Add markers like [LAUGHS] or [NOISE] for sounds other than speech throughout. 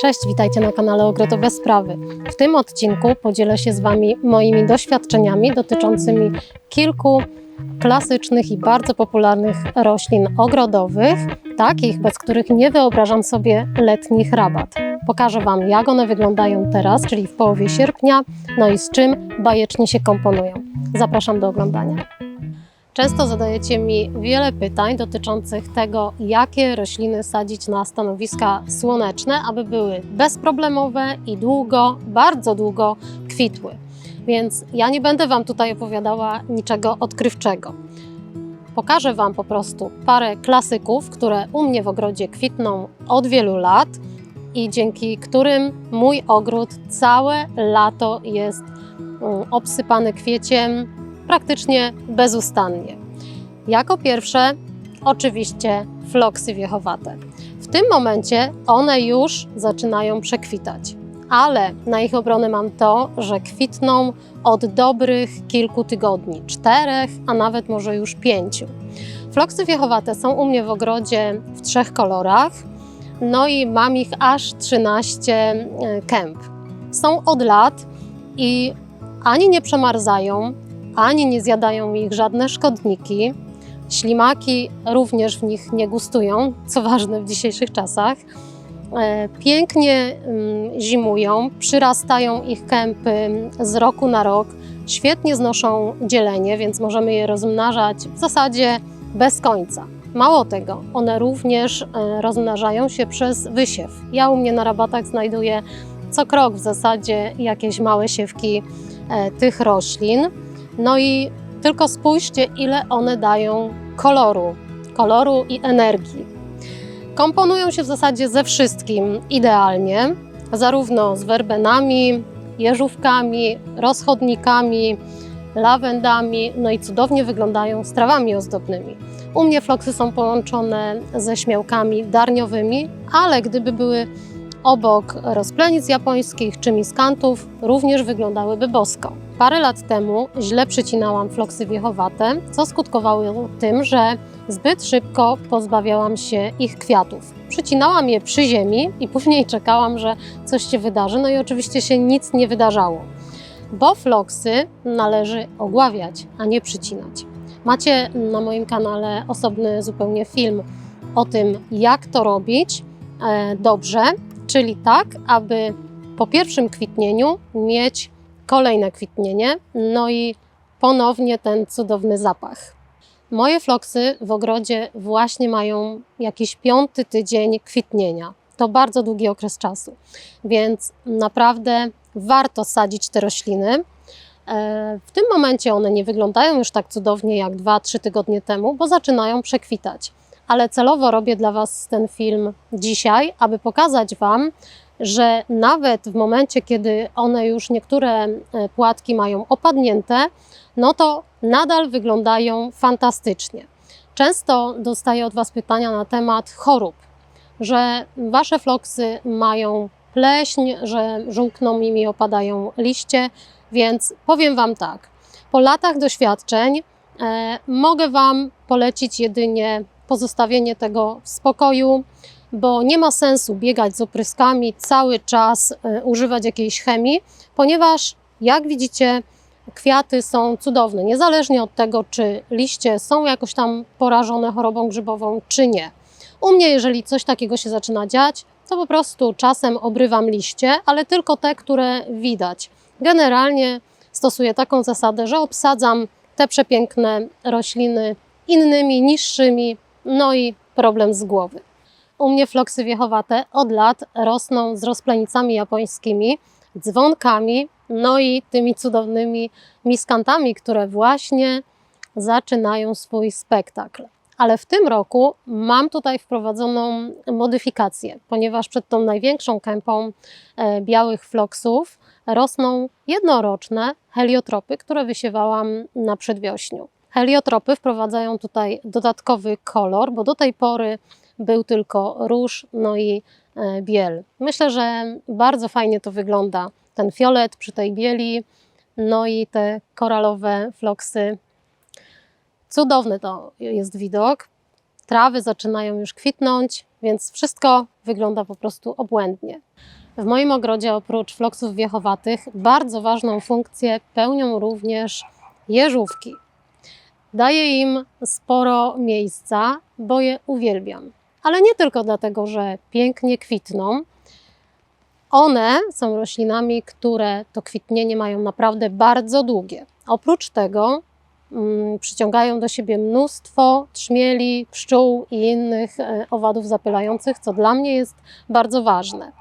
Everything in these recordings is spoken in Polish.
Cześć, witajcie na kanale Ogrodowe Sprawy. W tym odcinku podzielę się z Wami moimi doświadczeniami dotyczącymi kilku klasycznych i bardzo popularnych roślin ogrodowych, takich, bez których nie wyobrażam sobie letnich rabat. Pokażę Wam, jak one wyglądają teraz, czyli w połowie sierpnia, no i z czym bajecznie się komponują. Zapraszam do oglądania. Często zadajecie mi wiele pytań dotyczących tego, jakie rośliny sadzić na stanowiska słoneczne, aby były bezproblemowe i długo, bardzo długo kwitły. Więc ja nie będę Wam tutaj opowiadała niczego odkrywczego. Pokażę Wam po prostu parę klasyków, które u mnie w ogrodzie kwitną od wielu lat i dzięki którym mój ogród całe lato jest mm, obsypany kwieciem, praktycznie bezustannie. Jako pierwsze, oczywiście, floksy wiechowate. W tym momencie one już zaczynają przekwitać, ale na ich obronę mam to, że kwitną od dobrych kilku tygodni czterech, a nawet może już pięciu. Floksy wiechowate są u mnie w ogrodzie w trzech kolorach, no i mam ich aż 13 kęp. Są od lat i ani nie przemarzają, ani nie zjadają ich żadne szkodniki. Ślimaki również w nich nie gustują, co ważne w dzisiejszych czasach. E, Pięknie mm, zimują, przyrastają ich kępy z roku na rok, świetnie znoszą dzielenie, więc możemy je rozmnażać w zasadzie bez końca. Mało tego, one również e, rozmnażają się przez wysiew. Ja u mnie na rabatach znajduję co krok w zasadzie jakieś małe siewki e, tych roślin. No i tylko spójrzcie, ile one dają koloru, koloru i energii. Komponują się w zasadzie ze wszystkim idealnie, zarówno z werbenami, jeżówkami, rozchodnikami, lawendami, no i cudownie wyglądają z trawami ozdobnymi. U mnie floksy są połączone ze śmiałkami darniowymi, ale gdyby były obok rozplenic japońskich czy miskantów, również wyglądałyby bosko. Parę lat temu źle przycinałam floksy wiechowate, co skutkowało tym, że zbyt szybko pozbawiałam się ich kwiatów. Przycinałam je przy ziemi i później czekałam, że coś się wydarzy, no i oczywiście się nic nie wydarzało. Bo floksy należy ogławiać, a nie przycinać. Macie na moim kanale osobny zupełnie film o tym, jak to robić e, dobrze, czyli tak, aby po pierwszym kwitnieniu mieć kolejne kwitnienie, no i ponownie ten cudowny zapach. Moje floksy w ogrodzie właśnie mają jakiś piąty tydzień kwitnienia. To bardzo długi okres czasu, więc naprawdę warto sadzić te rośliny. E, W tym momencie one nie wyglądają już tak cudownie jak 2-3 tygodnie temu, bo zaczynają przekwitać. Ale celowo robię dla Was ten film dzisiaj, aby pokazać Wam, że nawet w momencie, kiedy one już niektóre e, płatki mają opadnięte, no to nadal wyglądają fantastycznie. Często dostaję od Was pytania na temat chorób, że Wasze floksy mają pleśń, że żółkną im i opadają liście, więc powiem Wam tak. Po latach doświadczeń e, mogę Wam polecić jedynie pozostawienie tego w spokoju, bo nie ma sensu biegać z opryskami cały czas, e, używać jakiejś chemii, ponieważ jak widzicie, kwiaty są cudowne, niezależnie od tego, czy liście są jakoś tam porażone chorobą grzybową, czy nie. U mnie, jeżeli coś takiego się zaczyna dziać, to po prostu czasem obrywam liście, ale tylko te, które widać. Generalnie stosuję taką zasadę, że obsadzam te przepiękne rośliny innymi, niższymi, no i problem z głowy. U mnie floksy wiechowate od lat rosną z rozplenicami japońskimi, dzwonkami, no i tymi cudownymi miskantami, które właśnie zaczynają swój spektakl. Ale w tym roku mam tutaj wprowadzoną modyfikację, ponieważ przed tą największą kępą e, białych floksów rosną jednoroczne heliotropy, które wysiewałam na przedwiośniu. Heliotropy wprowadzają tutaj dodatkowy kolor, bo do tej pory był tylko róż, no i e, biel. Myślę, że bardzo fajnie to wygląda. Ten fiolet przy tej bieli, no i te koralowe floksy. Cudowny to jest widok. Trawy zaczynają już kwitnąć, więc wszystko wygląda po prostu obłędnie. W moim ogrodzie oprócz floksów wiechowatych bardzo ważną funkcję pełnią również jeżówki. Daję im sporo miejsca, bo je uwielbiam. Ale nie tylko dlatego, że pięknie kwitną. One są roślinami, które to kwitnienie mają naprawdę bardzo długie. Oprócz tego mm, przyciągają do siebie mnóstwo trzmieli, pszczół i innych e, owadów zapylających, co dla mnie jest bardzo ważne.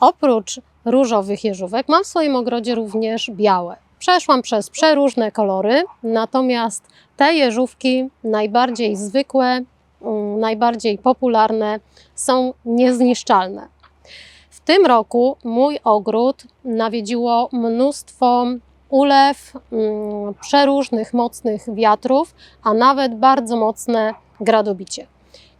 Oprócz różowych jeżówek mam w swoim ogrodzie również białe. Przeszłam przez przeróżne kolory, natomiast te jeżówki najbardziej zwykłe, najbardziej popularne są niezniszczalne. W tym roku mój ogród nawiedziło mnóstwo ulew, mm, przeróżnych mocnych wiatrów, a nawet bardzo mocne gradobicie.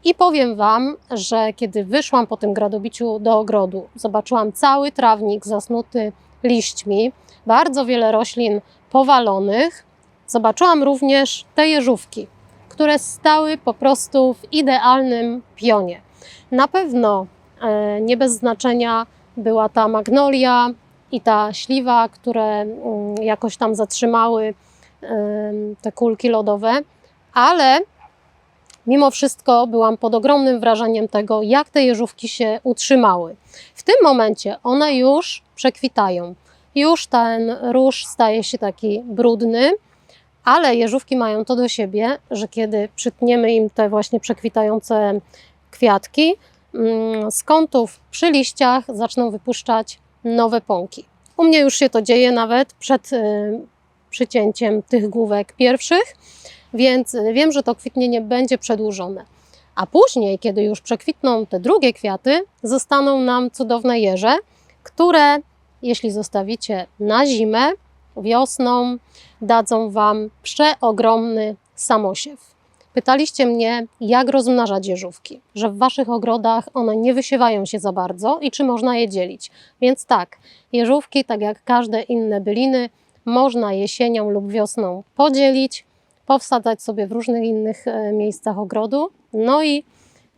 I powiem Wam, że kiedy wyszłam po tym gradobiciu do ogrodu, zobaczyłam cały trawnik zasnuty liśćmi, bardzo wiele roślin powalonych. Zobaczyłam również te jeżówki, które stały po prostu w idealnym pionie. Na pewno e, nie bez znaczenia była ta magnolia i ta śliwa, które mm, jakoś tam zatrzymały te kulki lodowe, ale mimo wszystko byłam pod ogromnym wrażeniem tego, jak te jeżówki się utrzymały. W tym momencie one już przekwitają. Już ten róż staje się taki brudny, ale jeżówki mają to do siebie, że kiedy przytniemy im te właśnie przekwitające kwiatki, mm, z kątów przy liściach zaczną wypuszczać nowe pąki. U mnie już się to dzieje nawet przed y, przycięciem tych główek pierwszych, więc wiem, że to kwitnienie będzie przedłużone. A później, kiedy już przekwitną te drugie kwiaty, zostaną nam cudowne jeże, które jeśli zostawicie na zimę, wiosną, dadzą Wam przeogromny samosiew. Pytaliście mnie, jak rozmnażać jeżówki, że w Waszych ogrodach one nie wysiewają się za bardzo i czy można je dzielić. Więc tak, jeżówki, tak jak każde inne byliny, można jesienią lub wiosną podzielić, powsadzać sobie w różnych innych e, miejscach ogrodu, no i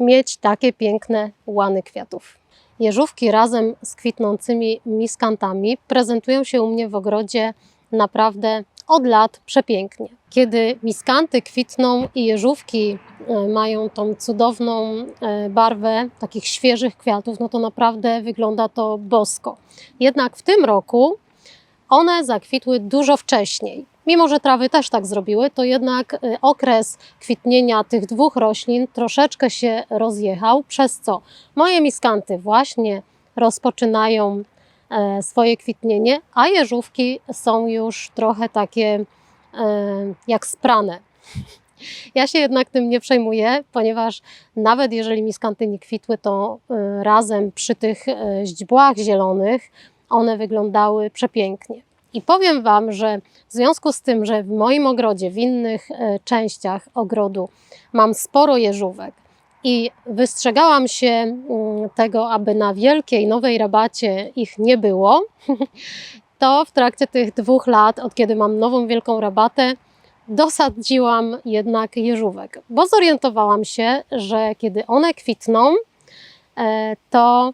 mieć takie piękne łany kwiatów. Jeżówki razem z kwitnącymi miskantami prezentują się u mnie w ogrodzie naprawdę od lat przepięknie. Kiedy miskanty kwitną i jeżówki e, mają tą cudowną e, barwę takich świeżych kwiatów, no to naprawdę wygląda to bosko. Jednak w tym roku one zakwitły dużo wcześniej. Mimo, że trawy też tak zrobiły, to jednak y, okres kwitnienia tych dwóch roślin troszeczkę się rozjechał, przez co moje miskanty właśnie rozpoczynają e, swoje kwitnienie, a jeżówki są już trochę takie e, jak sprane. [LAUGHS] Ja się jednak tym nie przejmuję, ponieważ nawet jeżeli miskanty nie kwitły, to e, razem przy tych źdźbłach zielonych one wyglądały przepięknie. I powiem Wam, że w związku z tym, że w moim ogrodzie, w innych e, częściach ogrodu mam sporo jeżówek i wystrzegałam się mm, tego, aby na wielkiej nowej rabacie ich nie było, [LAUGHS] to w trakcie tych dwóch lat, od kiedy mam nową wielką rabatę, dosadziłam jednak jeżówek, bo zorientowałam się, że kiedy one kwitną, e, to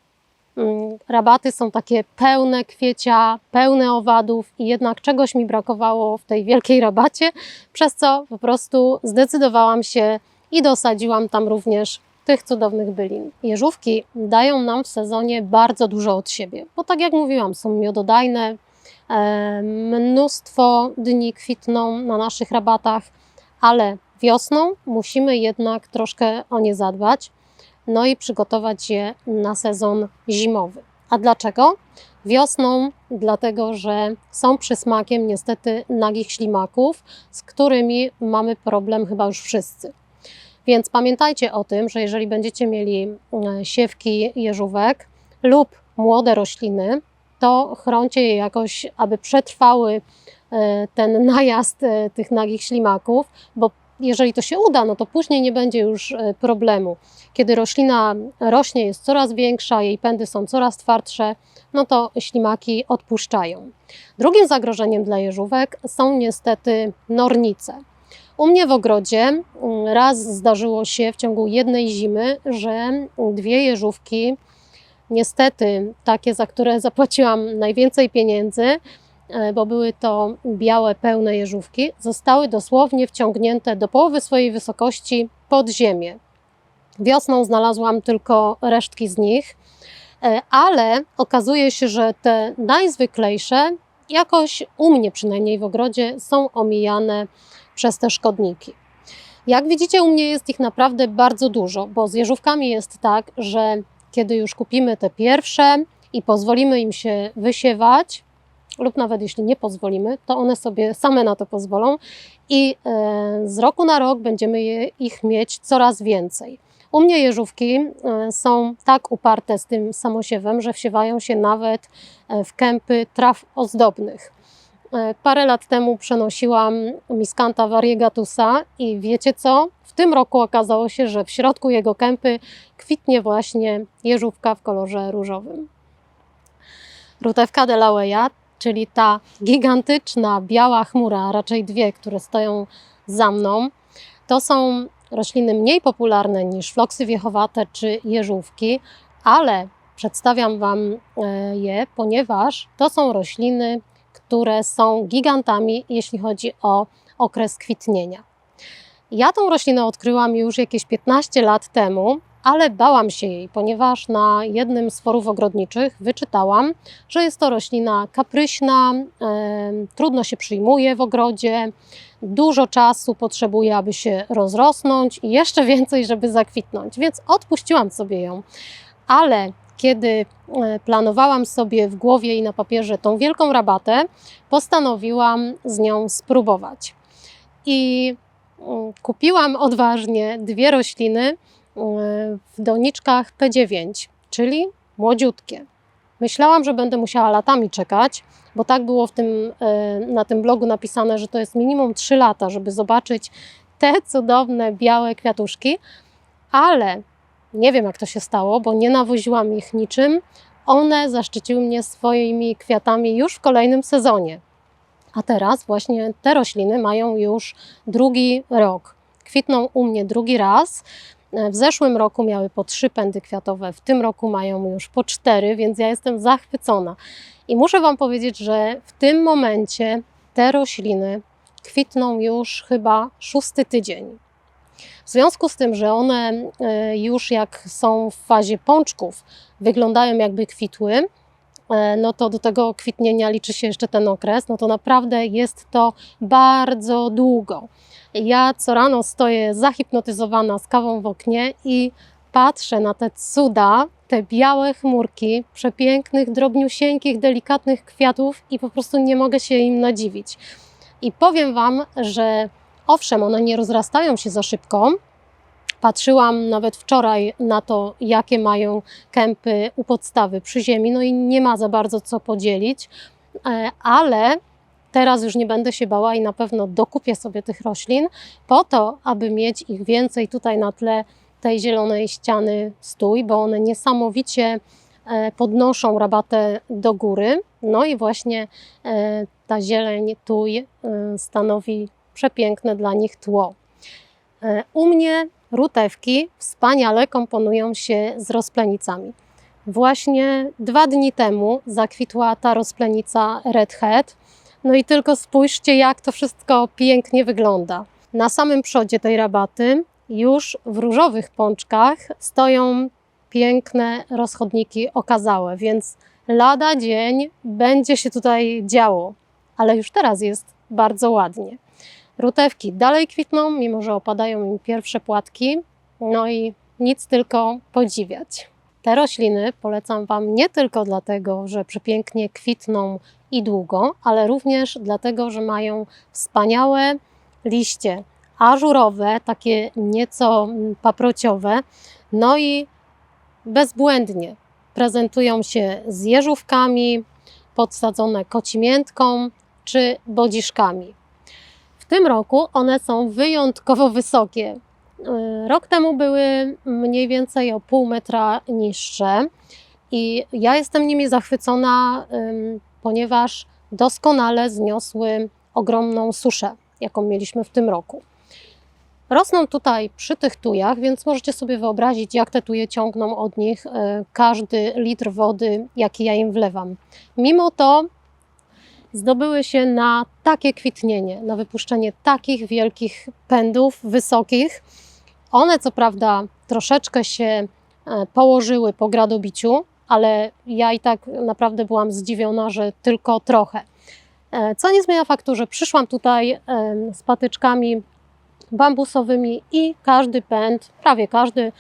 rabaty są takie pełne kwiecia, pełne owadów i jednak czegoś mi brakowało w tej wielkiej rabacie, przez co po prostu zdecydowałam się i dosadziłam tam również tych cudownych bylin. Jeżówki dają nam w sezonie bardzo dużo od siebie, bo tak jak mówiłam, są miododajne, e, mnóstwo dni kwitną na naszych rabatach, ale wiosną musimy jednak troszkę o nie zadbać no i przygotować je na sezon zimowy. A dlaczego? Wiosną, dlatego że są przysmakiem niestety nagich ślimaków, z którymi mamy problem chyba już wszyscy. Więc pamiętajcie o tym, że jeżeli będziecie mieli e, siewki jeżówek lub młode rośliny, to chroncie je jakoś, aby przetrwały e, ten najazd e, tych nagich ślimaków, bo jeżeli to się uda, no to później nie będzie już e, problemu. Kiedy roślina rośnie, jest coraz większa, jej pędy są coraz twardsze, no to ślimaki odpuszczają. Drugim zagrożeniem dla jeżówek są niestety nornice. U mnie w ogrodzie mm, raz zdarzyło się w ciągu jednej zimy, że dwie jeżówki, niestety takie, za które zapłaciłam najwięcej pieniędzy, bo były to białe, pełne jeżówki, zostały dosłownie wciągnięte do połowy swojej wysokości pod ziemię. Wiosną znalazłam tylko resztki z nich, e, ale okazuje się, że te najzwyklejsze jakoś u mnie przynajmniej w ogrodzie są omijane przez te szkodniki. Jak widzicie, u mnie jest ich naprawdę bardzo dużo, bo z jeżówkami jest tak, że kiedy już kupimy te pierwsze i pozwolimy im się wysiewać, lub nawet jeśli nie pozwolimy, to one sobie same na to pozwolą i e, z roku na rok będziemy ich mieć coraz więcej. U mnie jeżówki e, są tak uparte z tym samosiewem, że wsiewają się nawet e, w kępy traw ozdobnych. Parę lat temu przenosiłam miskanta variegatusa i wiecie co? W tym roku okazało się, że w środku jego kępy kwitnie właśnie jeżówka w kolorze różowym. Rutewka Delaweya, czyli ta gigantyczna biała chmura, raczej dwie, które stoją za mną, to są rośliny mniej popularne niż floksy wiechowate czy jeżówki, ale przedstawiam Wam e, je, ponieważ to są rośliny, które są gigantami, jeśli chodzi o okres kwitnienia. Ja tą roślinę odkryłam już jakieś 15 lat temu, ale bałam się jej, ponieważ na jednym z forów ogrodniczych wyczytałam, że jest to roślina kapryśna, e, trudno się przyjmuje w ogrodzie, dużo czasu potrzebuje, aby się rozrosnąć i jeszcze [LAUGHS] więcej, żeby zakwitnąć, więc odpuściłam sobie ją. Ale kiedy e, planowałam sobie w głowie i na papierze tą wielką rabatę, postanowiłam z nią spróbować. I mm, kupiłam odważnie dwie rośliny w doniczkach P9, czyli młodziutkie. Myślałam, że będę musiała latami czekać, bo tak było w tym, e, na tym blogu napisane, że to jest minimum 3 lata, żeby zobaczyć te cudowne białe kwiatuszki, ale nie wiem jak to się stało, bo nie nawoziłam ich niczym. One zaszczyciły mnie swoimi kwiatami już w kolejnym sezonie. A teraz właśnie te rośliny mają już drugi rok. Kwitną u mnie drugi raz. W zeszłym roku miały po trzy pędy kwiatowe, w tym roku mają już po cztery, więc ja jestem zachwycona. I muszę Wam powiedzieć, że w tym momencie te rośliny kwitną już chyba szósty tydzień. W związku z tym, że one e, już jak są w fazie pączków, wyglądają jakby kwitły, e, no to do tego kwitnienia liczy się jeszcze ten okres, no to naprawdę jest to bardzo długo. Ja co rano stoję zahipnotyzowana z kawą w oknie i patrzę na te cuda, te białe chmurki przepięknych, drobniusieńkich, delikatnych kwiatów i po prostu nie mogę się im nadziwić. I powiem Wam, że owszem, one nie rozrastają się za szybko. Patrzyłam nawet wczoraj na to, jakie mają kępy u podstawy przy ziemi, no i nie ma za bardzo co podzielić, e, ale Teraz już nie będę się bała i na pewno dokupię sobie tych roślin po to, aby mieć ich więcej tutaj na tle tej zielonej ściany stój, bo one niesamowicie e, podnoszą rabatę do góry. No i właśnie e, ta zieleń tuj stanowi przepiękne dla nich tło. U mnie rutewki wspaniale komponują się z rozplenicami. Właśnie dwa dni temu zakwitła ta rozplenica Red Hat. No i tylko spójrzcie, jak to wszystko pięknie wygląda. Na samym przodzie tej rabaty, już w różowych pączkach, stoją piękne rozchodniki okazałe, więc lada dzień będzie się tutaj działo, ale już teraz jest bardzo ładnie. Rutewki dalej kwitną, mimo że opadają im pierwsze płatki, no i nic tylko podziwiać. Te rośliny polecam Wam nie tylko dlatego, że przepięknie kwitną i długo, ale również dlatego, że mają wspaniałe liście ażurowe, takie nieco paprociowe, no i bezbłędnie prezentują się z jeżówkami, podsadzone kocimiętką czy bodziszkami. Tym roku one są wyjątkowo wysokie. Rok temu były mniej więcej o pół metra niższe i ja jestem nimi zachwycona ponieważ doskonale zniosły ogromną suszę, jaką mieliśmy w tym roku. Rosną tutaj przy tych tujach, więc możecie sobie wyobrazić, jak te tuje ciągną od nich e, każdy litr wody, jaki ja im wlewam. Mimo to zdobyły się na takie kwitnienie, na wypuszczenie takich wielkich pędów, wysokich. One, co prawda, troszeczkę się e, położyły po gradobiciu, ale ja i tak naprawdę byłam zdziwiona, że tylko trochę. E, Co nie zmienia faktu, że przyszłam tutaj em, z patyczkami bambusowymi i każdy pęd, prawie każdy, e,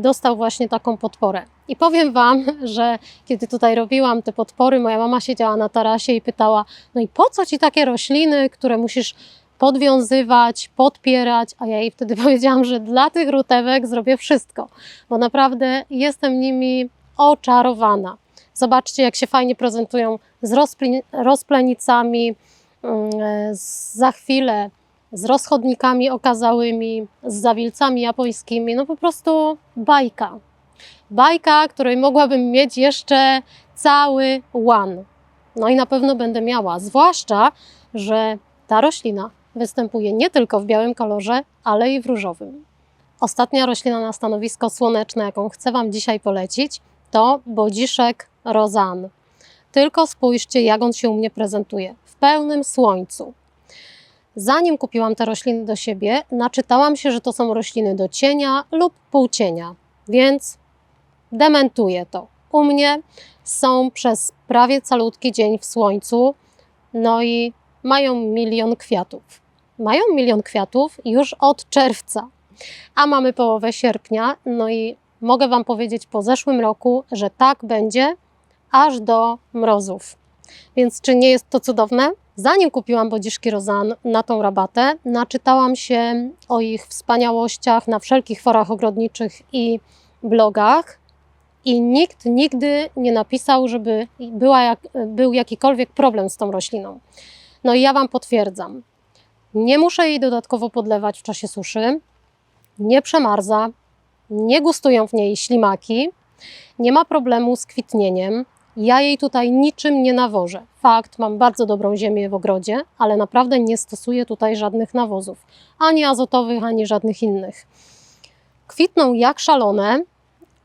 dostał właśnie taką podporę. I powiem Wam, [LAUGHS] że kiedy tutaj robiłam te podpory, moja mama siedziała na tarasie i pytała: No i po co ci takie rośliny, które musisz podwiązywać, podpierać? A ja jej wtedy [LAUGHS] powiedziałam, że dla tych rutewek zrobię wszystko, bo naprawdę jestem nimi oczarowana. Zobaczcie, jak się fajnie prezentują z rozplenicami, mm, e, za chwilę z rozchodnikami okazałymi, z zawilcami japońskimi. No po prostu bajka. Bajka, której mogłabym mieć jeszcze cały łan. No i na pewno będę miała, zwłaszcza, że ta roślina występuje nie tylko w białym kolorze, ale i w różowym. Ostatnia roślina na stanowisko słoneczne, jaką chcę Wam dzisiaj polecić, to bodziszek rozan. Tylko spójrzcie, jak on się u mnie prezentuje. W pełnym słońcu. Zanim kupiłam te rośliny do siebie, naczytałam się, że to są rośliny do cienia lub półcienia, więc dementuję to. U mnie są przez prawie calutki dzień w słońcu, no i mają milion kwiatów. Mają milion kwiatów już od czerwca, a mamy połowę sierpnia, no i mogę Wam powiedzieć po zeszłym roku, że tak będzie aż do mrozów. Więc czy nie jest to cudowne? Zanim kupiłam bodziszki Rozan na tą rabatę, naczytałam się o ich wspaniałościach na wszelkich forach ogrodniczych i blogach i nikt nigdy nie napisał, żeby była jak, był jakikolwiek problem z tą rośliną. No i ja Wam potwierdzam. Nie muszę jej dodatkowo podlewać w czasie suszy, nie przemarza, nie gustują w niej ślimaki, nie ma problemu z kwitnieniem, ja jej tutaj niczym nie nawożę. Fakt, mam bardzo dobrą ziemię w ogrodzie, ale naprawdę nie stosuję tutaj żadnych nawozów, ani azotowych, ani żadnych innych. Kwitną jak szalone.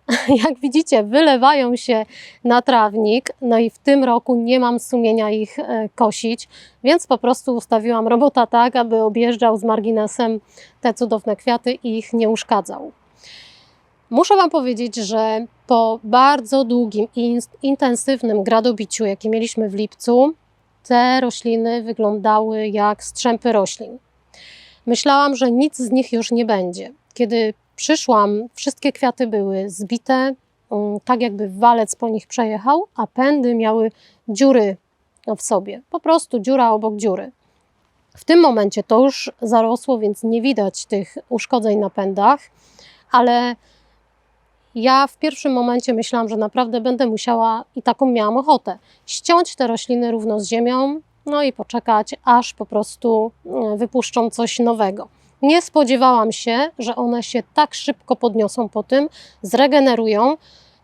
[LAUGHS] Jak widzicie, wylewają się na trawnik, no i w tym roku nie mam sumienia ich e, kosić, więc po prostu ustawiłam robota tak, aby objeżdżał z marginesem te cudowne kwiaty i ich nie uszkadzał. Muszę Wam powiedzieć, że po bardzo długim i in- intensywnym gradobiciu, jakie mieliśmy w lipcu, te rośliny wyglądały jak strzępy roślin. Myślałam, że nic z nich już nie będzie. Kiedy przyszłam, wszystkie kwiaty były zbite, mm, tak jakby walec po nich przejechał, a pędy miały dziury w sobie. Po prostu dziura obok dziury. W tym momencie to już zarosło, więc nie widać tych uszkodzeń na pędach, ale ja w pierwszym momencie myślałam, że naprawdę będę musiała i taką miałam ochotę ściąć te rośliny równo z ziemią, no i poczekać, aż po prostu e, wypuszczą coś nowego. Nie spodziewałam się, że one się tak szybko podniosą po tym, zregenerują.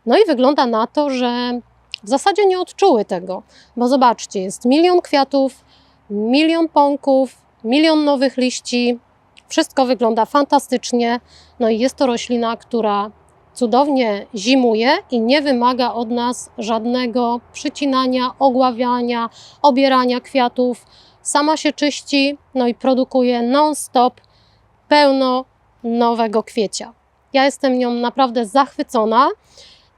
No i wygląda na to, że w zasadzie nie odczuły tego, bo zobaczcie, jest milion kwiatów, milion pąków, milion nowych liści. Wszystko wygląda fantastycznie. No i jest to roślina, która cudownie zimuje i nie wymaga od nas żadnego przycinania, ogławiania, obierania kwiatów. Sama się czyści, no i produkuje non-stop pełno nowego kwiecia. Ja jestem nią naprawdę zachwycona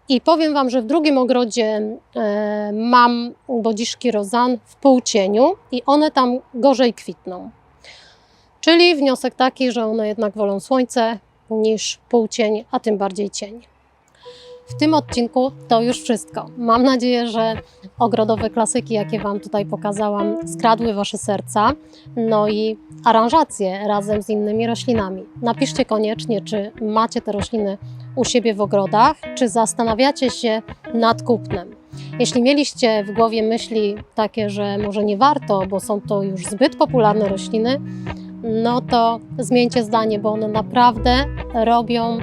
i powiem Wam, że w drugim ogrodzie e, mam bodziszki rozan w półcieniu i one tam gorzej kwitną. Czyli wniosek taki, że one jednak wolą słońce niż półcień, a tym bardziej cień. W tym odcinku to już wszystko. Mam nadzieję, że ogrodowe klasyki, jakie Wam tutaj pokazałam, skradły Wasze serca. No i aranżacje razem z innymi roślinami. Napiszcie koniecznie, czy macie te rośliny u siebie w ogrodach, czy zastanawiacie się nad kupnem. Jeśli mieliście w głowie myśli takie, że może nie warto, bo są to już zbyt popularne rośliny, no to zmieńcie zdanie, bo one naprawdę robią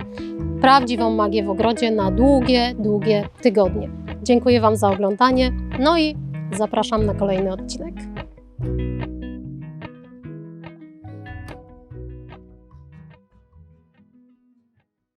prawdziwą magię w ogrodzie na długie, długie tygodnie. Dziękuję Wam za oglądanie, no i zapraszam na kolejny odcinek.